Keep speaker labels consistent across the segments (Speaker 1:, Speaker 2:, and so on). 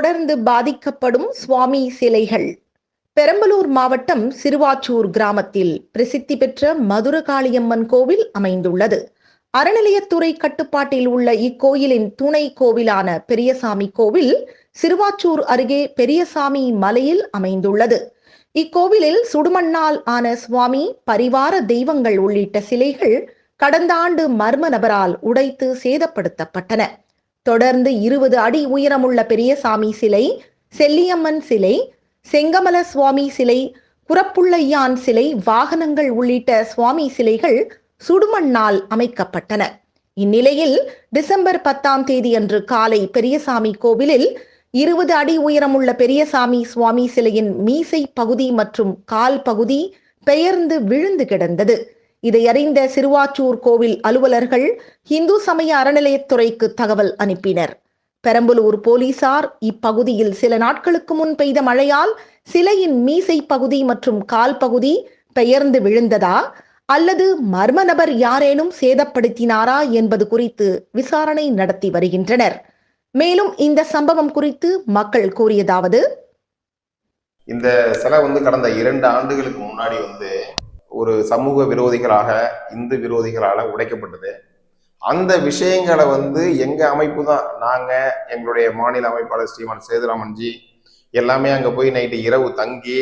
Speaker 1: தொடர்ந்து பாதிக்கப்படும் சுவாமி சிலைகள். பெரம்பலூர் மாவட்டம் சிறுவாச்சூர் கிராமத்தில் பிரசித்தி பெற்ற மதுரகாளியம்மன் கோவில் அமைந்துள்ளது. அறநிலையத்துறை கட்டுப்பாட்டில் உள்ள இக்கோயிலின் துணை கோவிலான பெரியசாமி கோவில் சிறுவாச்சூர் அருகே பெரியசாமி மலையில் அமைந்துள்ளது. இக்கோவிலில் சுடுமண்ணால் ஆன சுவாமி பரிவார தெய்வங்கள் உள்ளிட்ட சிலைகள் கடந்த ஆண்டு மர்ம நபரால் உடைத்து சேதப்படுத்தப்பட்டன. தொடர்ந்து இருபது அடி உயரமுள்ள பெரியசாமி சிலை செல்லியம்மன் சிலை செங்கமல சுவாமி சிலை குரப்புள்ளையான் சிலை வாகனங்கள் உள்ளிட்ட சுவாமி சிலைகள் சுடுமண்ணால் அமைக்கப்பட்டன. இந்நிலையில் டிசம்பர் பத்தாம் தேதி அன்று காலை பெரியசாமி கோவிலில் இருபது அடி உயரமுள்ள பெரியசாமி சுவாமி சிலையின் மீசை பகுதி மற்றும் கால் பகுதி பெயர்ந்து விழுந்து கிடந்தது. இதை அறிந்த சிறுவாச்சூர் கோவில் அலுவலர்கள் இந்து சமய அறநிலையத்துறைக்கு தகவல் அனுப்பினர். பெரம்பலூர் போலீசார் இப்பகுதியில் சில நாட்களுக்கு முன் பெய்த மழையால் சிலையின் மீசை பகுதி மற்றும் கால் பகுதி பெயர்ந்து விழுந்ததா? அல்லது மர்ம நபர் யாரேனும் சேதப்படுத்தினாரா என்பது குறித்து விசாரணை நடத்தி வருகின்றனர். மேலும் இந்த சம்பவம் குறித்து மக்கள் கூறியதாவது
Speaker 2: இந்த சிலை வந்து கடந்த இரண்டு ஆண்டுகளுக்கு முன்னாடி வந்து ஒரு சமூக விரோதிகளாக இந்து விரோதிகளால் உடைக்கப்பட்டது. அந்த விஷயங்களை வந்து எங்கள் அமைப்பு தான் நாங்கள் எங்களுடைய மாநில அமைப்பாளர் ஸ்ரீமான் சேதுராமன்ஜி எல்லாமே அங்கே போய் நைட்டு இரவு தங்கி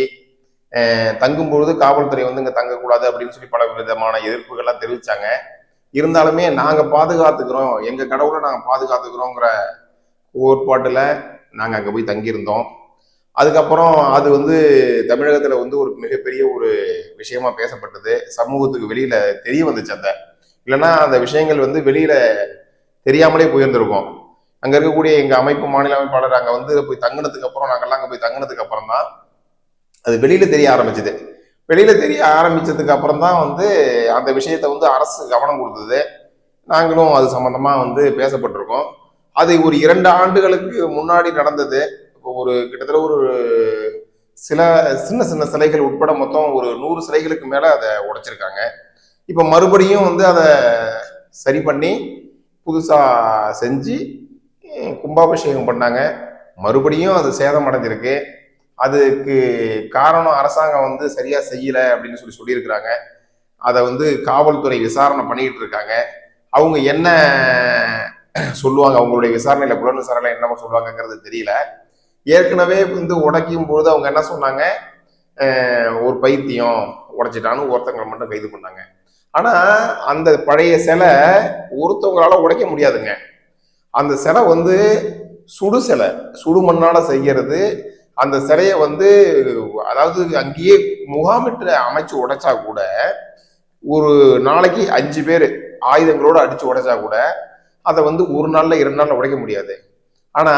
Speaker 2: தங்கும்பொழுது காவல்துறை வந்து இங்கே தங்கக்கூடாது அப்படின்னு சொல்லி பல விதமான எதிர்ப்புகள்லாம் தெரிவித்தாங்க இருந்தாலுமே நாங்கள் பாதுகாத்துக்கிறோம் எங்கள் கடவுளை நாங்கள் பாதுகாத்துக்கிறோங்கிற கோட்பாட்டில் நாங்கள் அங்கே போய் தங்கியிருந்தோம். அதுக்கப்புறம் அது வந்து தமிழகத்தில் வந்து ஒரு மிகப்பெரிய ஒரு விஷயமா பேசப்பட்டது. சமூகத்துக்கு வெளியில தெரிய வந்துச்சு அந்த. இல்லைன்னா அந்த விஷயங்கள் வந்து வெளியில தெரியாமலே போயிருந்திருக்கும். அங்க இருக்கக்கூடிய எங்க அமைப்பு மாநில அமைப்பாளர் அங்க வந்து போய் தங்கினதுக்கு அப்புறம் நாங்கள்லாம் அங்கே போய் தங்கினதுக்கு அப்புறம் தான் அது வெளியில தெரிய ஆரம்பிச்சது. வெளியில தெரிய ஆரம்பிச்சதுக்கு அப்புறம் தான் வந்து அந்த விஷயத்த வந்து அரசு கவனம் கொடுத்தது. நாங்களும் அது சம்பந்தமா வந்து பேசப்பட்டிருக்கோம். அது ஒரு இரண்டு ஆண்டுகளுக்கு முன்னாடி நடந்தது. ஒரு கிட்டத்தட்ட ஒரு சில சின்ன சின்ன சிலைகள் உட்பட மொத்தம் ஒரு நூறு சிலைகளுக்கு மேலே அதை உடைச்சிருக்காங்க. இப்போ மறுபடியும் வந்து அதை சரி பண்ணி புதுசாக செஞ்சு கும்பாபிஷேகம் பண்ணாங்க. மறுபடியும் அது சேதம் அடைஞ்சிருக்கு. அதுக்கு காரணம் அரசாங்கம் வந்து சரியாக செய்யலை அப்படின்னு சொல்லி சொல்லியிருக்கிறாங்க. அதை வந்து காவல்துறை விசாரணை பண்ணிக்கிட்டு இருக்காங்க. அவங்க என்ன சொல்லுவாங்க? அவங்களுடைய விசாரணையில் புலன் விசாரணை என்னமோ சொல்லுவாங்கங்கிறது தெரியல. ஏற்கனவே வந்து உடைக்கும் பொழுது அவங்க என்ன சொன்னாங்க? ஒரு பைத்தியம் உடைச்சிட்டான்னு ஒருத்தங்களை மட்டும் கைது பண்ணாங்க. ஆனா அந்த பழைய சிலை ஒருத்தவங்களால உடைக்க முடியாதுங்க. அந்த சிலை வந்து சுடு சிலை சுடு மண்ணால செய்யறது. அந்த சிலையை வந்து அதாவது அங்கேயே முகாமிட்டு அமைச்சு உடைச்சா கூட ஒரு நாளைக்கு அஞ்சு பேர் ஆயுதங்களோட அடிச்சு உடைச்சா கூட அதை வந்து ஒரு நாள்ல இரண்டு நாள்ல உடைக்க முடியாது. ஆனா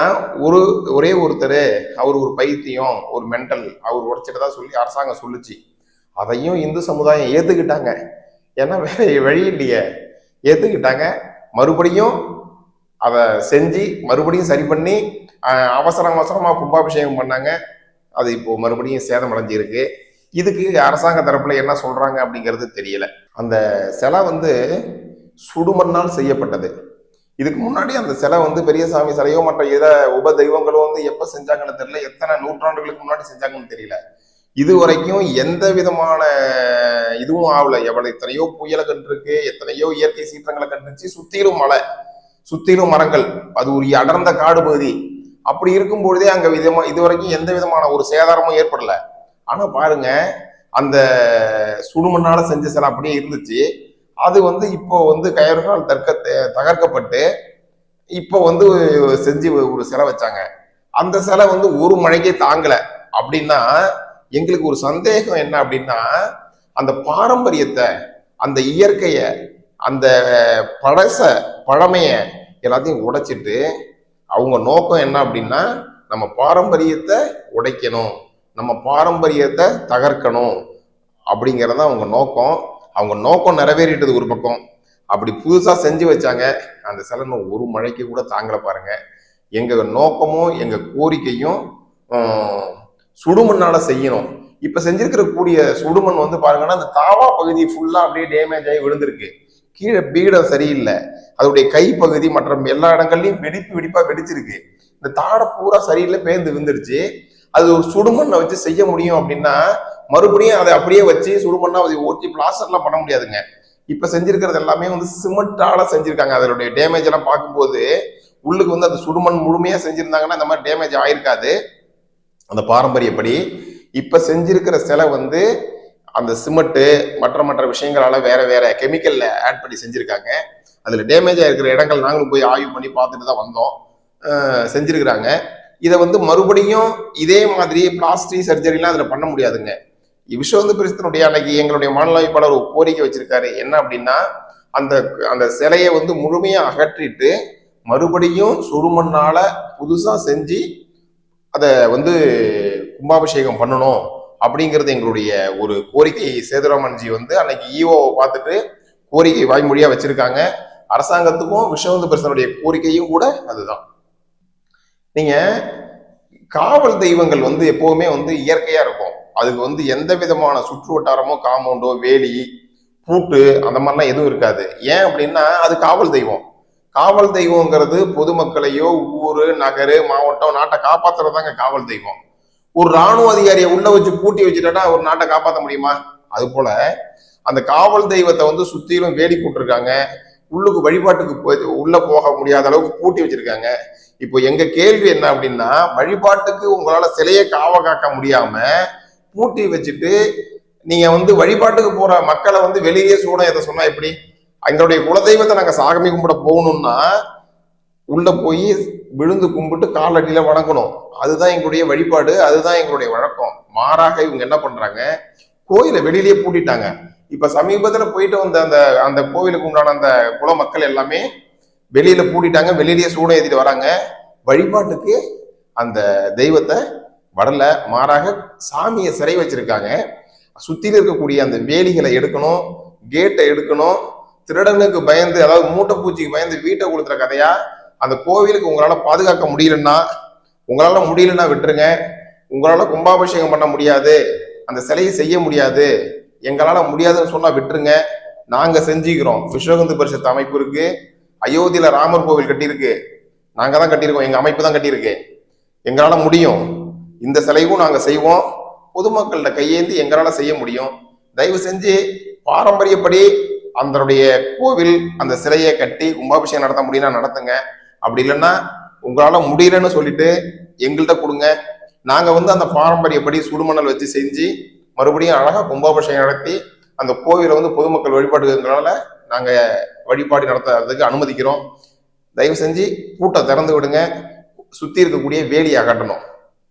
Speaker 2: ஒரு ஒரே ஒருத்தர் அவர் ஒரு பைத்தியம் ஒரு மென்டல் அவர் உடைச்சிட்டதா சொல்லி அரசாங்கம் சொல்லுச்சு. அதையும் இந்து சமுதாயம் ஏத்துக்கிட்டாங்க. ஏன்னா வேற வழி இல்லையே. ஏத்துக்கிட்டாங்க. மறுபடியும் அதை செஞ்சு மறுபடியும் சரி பண்ணி அவசரம் அவசரமா கும்பாபிஷேகம் பண்ணாங்க. அது இப்போ மறுபடியும் சேதம் அடைஞ்சிருக்கு இதுக்கு அரசாங்க தரப்புல என்ன சொல்றாங்க அப்படிங்கிறது தெரியல. அந்த சிலை வந்து சுடுமண்ணால் செய்யப்பட்டது. இதுக்கு முன்னாடி அந்த சிலை வந்து பெரியசாமி சிலையோ மற்ற இதை உப தெய்வங்களோ வந்து எப்ப செஞ்சாங்கன்னு தெரியல. எத்தனை நூற்றாண்டுகளுக்கு முன்னாடி செஞ்சாங்கன்னு தெரியல. இது வரைக்கும் எந்த விதமான இதுவும் ஆகல. எவ்வளவு எத்தனையோ புயலை கண்டிருக்கு எத்தனையோ இயற்கை சீற்றங்களை கண்டுச்சு சுத்திலும் மலை சுத்திலும் மரங்கள் அது ஒரு அடர்ந்த காடு பகுதி. அப்படி இருக்கும் பொழுதே அங்க விதமா இது வரைக்கும் எந்த விதமான ஒரு சேதாரமும் ஏற்படல. ஆனா பாருங்க அந்த சுடுமண்ணால செஞ்ச சிலை அப்படியே இருந்துச்சு. அது வந்து இப்போ வந்து கயறுகால் தற்க தகர்க்கப்பட்டு இப்போ வந்து செஞ்சு ஒரு சிலை வச்சாங்க. அந்த சிலை வந்து ஒரு மழைக்கே தாங்கல. அப்படின்னா எங்களுக்கு ஒரு சந்தேகம் என்ன அப்படின்னா அந்த பாரம்பரியத்தை அந்த இயற்கைய அந்த பழச பழமைய எல்லாத்தையும் உடைச்சிட்டு அவங்க நோக்கம் என்ன அப்படின்னா நம்ம பாரம்பரியத்தை உடைக்கணும். நம்ம பாரம்பரியத்தை தகர்க்கணும். அப்படிங்கிறதான் அவங்க நோக்கம். அவங்க நோக்கம் நிறைவேறிட்டது ஒரு பக்கம். அப்படி புதுசாக செஞ்சு வச்சாங்க. அந்த சிலை இன்னும் ஒரு மழைக்கு கூட தாங்கலை பாருங்க. எங்கள் நோக்கமும் எங்கள் கோரிக்கையும் சுடுமண்ணால் செய்யணும். இப்போ செஞ்சிருக்கிற கூடிய சுடுமண் வந்து பாருங்கன்னா அந்த தாவா பகுதி ஃபுல்லாக அப்படியே டேமேஜ் ஆகி விழுந்திருக்கு. கீழே பீடம் சரியில்லை. அதோடைய கைப்பகுதி மற்றும் எல்லா இடங்கள்லையும் வெடிப்பு வெடிப்பாக வெடிச்சிருக்கு. இந்த தாடை பூரா சரியில்லை பேர்ந்து விழுந்துருச்சு. அது ஒரு சுடுமண்ணை வச்சு செய்ய முடியும் அப்படின்னா மறுபடியும் அதை அப்படியே வச்சு சுடு பண்ணால் அதை ஓட்டி பிளாஸ்டர்லாம் பண்ண முடியாதுங்க. இப்ப செஞ்சிருக்கிறது எல்லாமே வந்து சிமெண்டால செஞ்சிருக்காங்க. அதனுடைய டேமேஜ் எல்லாம் பார்க்கும்போது உள்ளுக்கு வந்து அந்த சுடுமண் முழுமையா செஞ்சிருந்தாங்கன்னா இந்த மாதிரி டேமேஜ் ஆயிருக்காது. அந்த பாரம்பரியப்படி இப்ப செஞ்சிருக்கிற சிலை வந்து அந்த சிமெண்ட்டு மற்ற மற்ற விஷயங்களால வேற வேற கெமிக்கல்ல ஆட் பண்ணி செஞ்சிருக்காங்க. அதுல டேமேஜ் ஆயிருக்கிற இடங்கள் நாங்களும் போய் ஆய்வு பண்ணி பார்த்துட்டு தான் வந்தோம். செஞ்சிருக்கிறாங்க. இதை வந்து மறுபடியும் இதே மாதிரி பிளாஸ்டிக் சர்ஜரிலாம் அதில் பண்ண முடியாதுங்க. விஸ்வந்து பிரசத்தினுடைய அன்னைக்கு எங்களுடைய மாநிலமைப்பாளர் ஒரு கோரிக்கை வச்சிருக்காரு. என்ன அப்படின்னா அந்த அந்த சிலையை வந்து முழுமையா அகற்றிட்டு மறுபடியும் சுடுமண்ணால புதுசா செஞ்சு அதை வந்து கும்பாபிஷேகம் பண்ணணும் அப்படிங்கிறது எங்களுடைய ஒரு கோரிக்கை. சேதுராமன்ஜி வந்து அன்னைக்கு ஈஓவை பார்த்துட்டு கோரிக்கை வாய்மொழியா வச்சிருக்காங்க. அரசாங்கத்துக்கும் விஸ்வந்து பிரசனுடைய கோரிக்கையும் கூட அதுதான். நீங்க காவல் தெய்வங்கள் வந்து எப்பவுமே வந்து இயற்கையா இருக்கும். அதுக்கு வந்து எந்த விதமான சுற்று வட்டாரமோ காம்பவுண்டோ வேலி பூட்டு அந்த மாதிரிலாம் எதுவும் இருக்காது. ஏன் அப்படின்னா அது காவல் தெய்வம். காவல் தெய்வங்கிறது பொதுமக்களையோ ஊர் நகரு மாவட்டம் நாட்டை காப்பாத்துறதாங்க காவல் தெய்வம். ஒரு ராணுவ அதிகாரியை உள்ள வச்சு பூட்டி வச்சுட்டா ஒரு நாட்டை காப்பாற்ற முடியுமா? அது போல அந்த காவல் தெய்வத்தை வந்து சுத்தியிலும் வேலி போட்டிருக்காங்க. உள்ளுக்கு வழிபாட்டுக்கு போய்- உள்ள போக முடியாத அளவுக்கு பூட்டி வச்சிருக்காங்க. இப்போ எங்க கேள்வி என்ன அப்படின்னா வழிபாட்டுக்கு உங்களால சிலையை காவ காக்க முடியாம பூட்டி வச்சுட்டு நீங்க வந்து வழிபாட்டுக்கு போற மக்களை வந்து வெளியே சூடம் எதை சொன்னா எப்படி? எங்களுடைய குலதெய்வத்தை நாங்க சாகமி கும்பிட போகணும்னா உள்ள போய் விழுந்து கும்பிட்டு காலடியில வணங்கணும். அதுதான் எங்களுடைய வழிபாடு அதுதான் எங்களுடைய வழக்கம். மாறாக இவங்க என்ன பண்றாங்க? கோயிலை வெளியிலேயே பூட்டிட்டாங்க. இப்ப சமீபத்துல போயிட்டு வந்த அந்த அந்த கோவிலுக்கு உண்டான அந்த குல மக்கள் எல்லாமே வெளியில பூட்டிட்டாங்க வெளியிலேயே சூடம் ஏற்றிட்டு வராங்க. வழிபாட்டுக்கு அந்த தெய்வத்தை வரல மாறாக சாமியை சிறை வச்சிருக்காங்க. சுத்தில இருக்கக்கூடிய அந்த வேலிகளை எடுக்கணும் கேட்டை எடுக்கணும் திருடனுக்கு பயந்து அதாவது மூட்டை பூச்சிக்கு பயந்து வீட்டை கொடுத்துற கதையா? அந்த கோவிலுக்கு உங்களால பாதுகாக்க முடியலன்னா உங்களால முடியலன்னா விட்டுருங்க. உங்களால கும்பாபிஷேகம் பண்ண முடியாது. அந்த சிலையை செய்ய முடியாது. எங்களால முடியாதுன்னு சொன்னா விட்டுருங்க. நாங்க செஞ்சுக்கிறோம். விஸ்வகந்து பரிசத்து அமைப்பு இருக்கு. அயோத்தியில ராமர் கோவில் கட்டியிருக்கு. நாங்க தான் கட்டியிருக்கோம். எங்க அமைப்பு தான் கட்டியிருக்கு. எங்களால முடியும். இந்த சிலையும் நாங்கள் செய்வோம். பொதுமக்கள்கிட்ட கையேந்தி எங்களால் செய்ய முடியும். தயவு செஞ்சு பாரம்பரியப்படி அதனுடைய கோவில் அந்த சிலையை கட்டி கும்பாபிஷேகம் நடத்த முடியும்னா நடத்துங்க. அப்படி இல்லைன்னா உங்களால் முடியலன்னு சொல்லிட்டு எங்கள்கிட்ட கொடுங்க. நாங்கள் வந்து அந்த பாரம்பரியப்படி சுடுமணல் வச்சு செஞ்சு மறுபடியும் அழகாக கும்பாபிஷேகம் நடத்தி அந்த கோவிலை வந்து பொதுமக்கள் வழிபாடுங்கிறனால நாங்கள் வழிபாடு நடத்துறதுக்கு அனுமதிக்கிறோம். தயவு செஞ்சு கூட்டம் திறந்து விடுங்க. சுற்றி இருக்கக்கூடிய வேலியை அகட்டணும்